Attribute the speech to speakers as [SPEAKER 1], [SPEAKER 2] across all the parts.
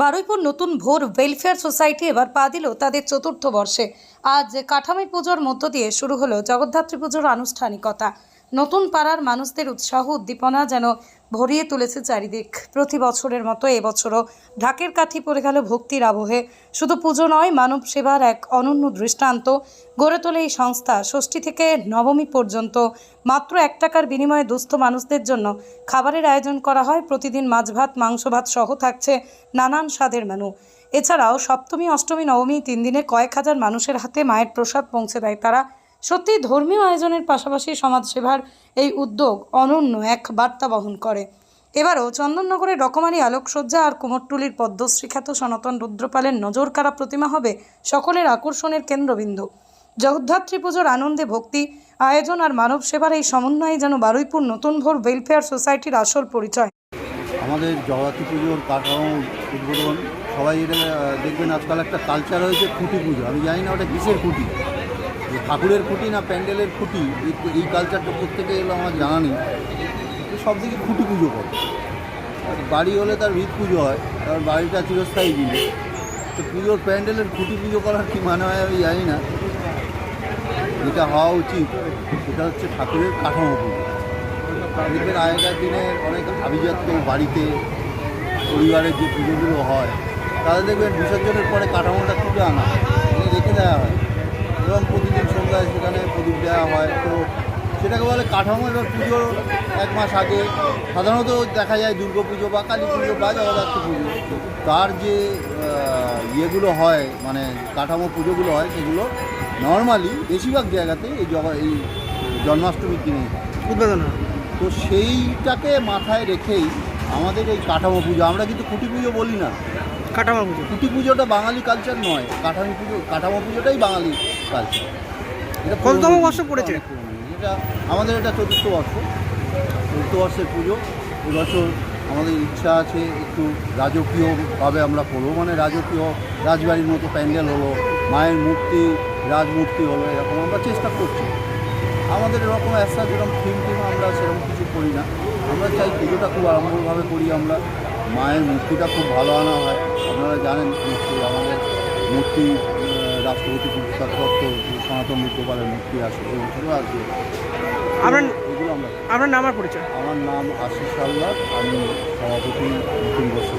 [SPEAKER 1] বারুইপুর নতুন ভোর welfare society এবার পা দিল তাদের চতুর্থ বর্ষে। আজ কাঠামি পুজোর মধ্য দিয়ে শুরু হলো জগদ্ধাত্রী পুজোর আনুষ্ঠানিকতা। নতুন পাড়ার মানুষদের উৎসাহ, উদ্দীপনা যেন ভরিয়ে তুলেছে চারিদিক। প্রতি বছরের মতো এবছরও ঢাকের কাঠি পড়ে গেল ভক্তির আবহে। শুধু পুজো নয়, মানব সেবার এক অনন্য দৃষ্টান্ত। গড়ে তোলে এই সংস্থা। ষষ্ঠী থেকে নবমী পর্যন্ত মাত্র এক টাকার বিনিময়ে দুস্থ মানুষদের জন্য খাবারের আয়োজন করা হয়। প্রতিদিন মাছ ভাত, মাংস ভাত সহ থাকছে নানান স্বাদের মেনু। এছাড়াও সপ্তমী, অষ্টমী, নবমী তিন দিনে কয়েক হাজার মানুষের হাতে মায়ের প্রসাদ পৌঁছে দেয় তারা। সত্যি ধর্মীয় আয়োজনের পাশাপাশি সমাজসেবার এই উদ্যোগ অনন্য এক বার্তা বহন করে। এবারও চন্দননগরের রকমারি আলোকসজ্জা আর কুমোরটুলির পদ্মশ্রী খ্যাত সনাতন রুদ্রপালের নজর কাড়া প্রতিমা হবে সকলের আকর্ষণের কেন্দ্রবিন্দু। জগদ্ধাত্রী পুজোর আনন্দে ভক্তি, আয়োজন আর মানব সেবার এই সমন্বয়ে যেন বারুইপুর নতুন ভোর ওয়েলফেয়ার সোসাইটির আসল পরিচয়।
[SPEAKER 2] আমাদের জগদ্ধাত্রী পুজোর কাঠামো উদ্বোধন, সবাই এটা দেখবেন আজকাল একটা কালচার হয়েছে খুঁটি পুজো। আমি জানি না ওটা কিসের খুঁটি। ঠাকুরের খুঁটি না প্যান্ডেলের খুঁটি? এই- কালচারটা প্রত্যেকে এলো আমার জানা নেই। সব দিকে খুঁটি পুজো করে। বাড়ি হলে তার ভিত পুজো হয়, কারণ বাড়িটা চিরস্থায়ী জিনিস। তো পুজোর প্যান্ডেলের খুঁটি পুজো করার কি মানে হয় আমি জানি না। যেটা হওয়া উচিত। সেটা হচ্ছে ঠাকুরের কাঠামো পুজো। দেখবেন আগেকার দিনে অনেক আভিজাত্য বাড়িতে পরিবারের যে পুজোগুলো হয়, তাদের দেখবেন বিসর্জনের পরে কাঠামোটা তুলে আনা। রেখে দেওয়া হয় এবং প্রতিদিন সন্ধ্যায় সেখানে প্রদীপ দেওয়া হয়। তো সেটাকে বলে কাঠামো এবার পুজোর এক মাস আগে। সাধারণত দেখা যায় দুর্গা পুজো বা কালী পুজো বা জগদ্ধাত্রী পুজো। তার যে ইয়েগুলো হয় মানে কাঠামো পুজোগুলো হয় সেগুলো নর্মালি বেশিরভাগ জায়গাতে এই জগা এই জন্মাষ্টমীর দিনে
[SPEAKER 3] উদ্বোধন
[SPEAKER 2] তো সেইটাকে মাথায় রেখেই আমাদের এই কাঠামো পুজো আমরা কিন্তু খুঁটি পুজো বলি না।
[SPEAKER 3] কাঠামো পুজো।
[SPEAKER 2] খুঁটি পুজোটা বাঙালি কালচার নয়। কাঠামো পুজো কাঠামো পুজোটাই বাঙালি কালচার
[SPEAKER 3] কততম বর্ষ পড়েছে?
[SPEAKER 2] এটা আমাদের এটা চতুর্থ বর্ষ। চতুর্থ বর্ষের পুজো। এবছর আমাদের ইচ্ছা আছে একটু রাজকীয়ভাবে আমরা করব। মানে রাজকীয় রাজবাড়ির মতো প্যান্ডেল হলো, মায়ের মূর্তি, রাজমূর্তি হলো, এরকম আমরা চেষ্টা করছি। আমাদের এরকম একটা যেরকম থিম টিম আমরা সেরকম কিছু করি না। আমরা চাই পুজোটা খুব আড়ম্বরভাবে করি আমরা। মায়ের মূর্তিটা খুব ভালো আনা হয়। আপনারা জানেন আমাদের মূর্তি রাষ্ট্রপতি সনাতন বিদ্যপালের মূর্তি আসে এই বছরও আসবে।
[SPEAKER 3] আপনার
[SPEAKER 2] এগুলো আমরা
[SPEAKER 3] আপনার নাম আর পরিচয়?
[SPEAKER 2] আমার নাম আশিস হালদার আমি সভাপতি নতুন বর্ষ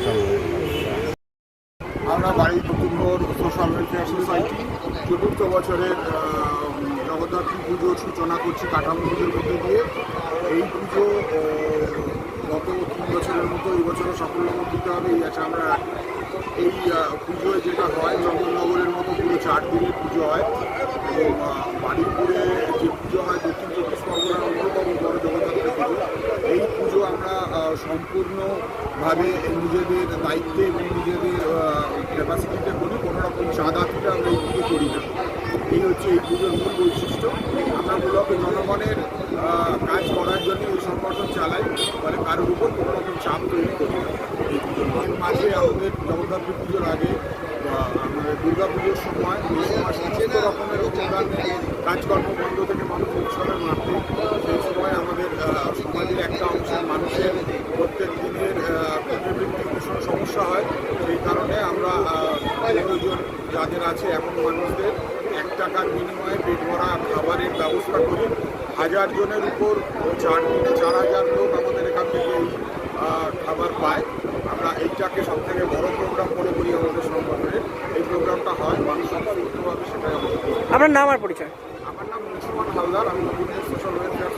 [SPEAKER 4] আমরা বাড়ি নতুনগড় সোশ্যাল ওয়েলফেয়ার সোসাইটি। চতুর্থ বছরের জগদ্ধাত্রী পুজোর সূচনা করছি কাঠামো পুজোর মধ্যে দিয়ে। এই পুজো গত তিন বছরের মতো এই বছরও সাফল্যমণ্ডিত হবে। এই আছে আমরা এই পুজোয় যেটা হয় পুরো চার দিনের পুজো হয়। এবং বারুইপুরে যে পুজো হয়, দক্ষিণ চব্বিশ পরগনার অন্যতম বড় জগদ্ধাত্রী পুজো। এই পুজো আমরা সম্পূর্ণভাবে নিজেদের দায়িত্বে এবং নিজেদের ক্যাপাসিটিতে করি কোনো রকম চাঁদা থেকে আমরা এই পুজো করি না। এই হচ্ছে এই পুজোর মূল বৈশিষ্ট্য। আমরা মূলত জনগণের কাজ করার জন্য এই সংগঠন চালাই, ফলে কারোর উপর কোনো রকম চাপ তৈরি করি না। মাঝে আমাদের জগদ্ধাত্রী পুজোর আগে আমাদের দুর্গা পুজোর সময় সমস্ত রকমের অনুদানের কাজকর্ম বন্ধ থেকে মানুষ উৎসবের মাঠে সেই সময় আমাদের সমাজের একটা অংশের মানুষের প্রত্যেক দিনের ভীষণ সমস্যা হয়। সেই কারণে আমরা প্রয়োজন যাদের আছে এমন মানুষদের এক টাকার বিনিময়ে পেট ভরা খাবারের ব্যবস্থা করি। হাজার জনের উপর চার চার হাজার লোক আমাদের এখান থেকে খাবার পায়। আমরা এইটাকে সব থেকে বড় প্রোগ্রাম মনে করি আমাদের সংগঠনের এই প্রোগ্রামটা হয় মানুষ সম্পৃক্তভাবে সেটাই আমাদের করি।
[SPEAKER 3] আপনার নাম আর পরিচয়?
[SPEAKER 4] আমার নাম মুসলমান হালদার আমি সোশ্যাল ওয়েলফেয়ার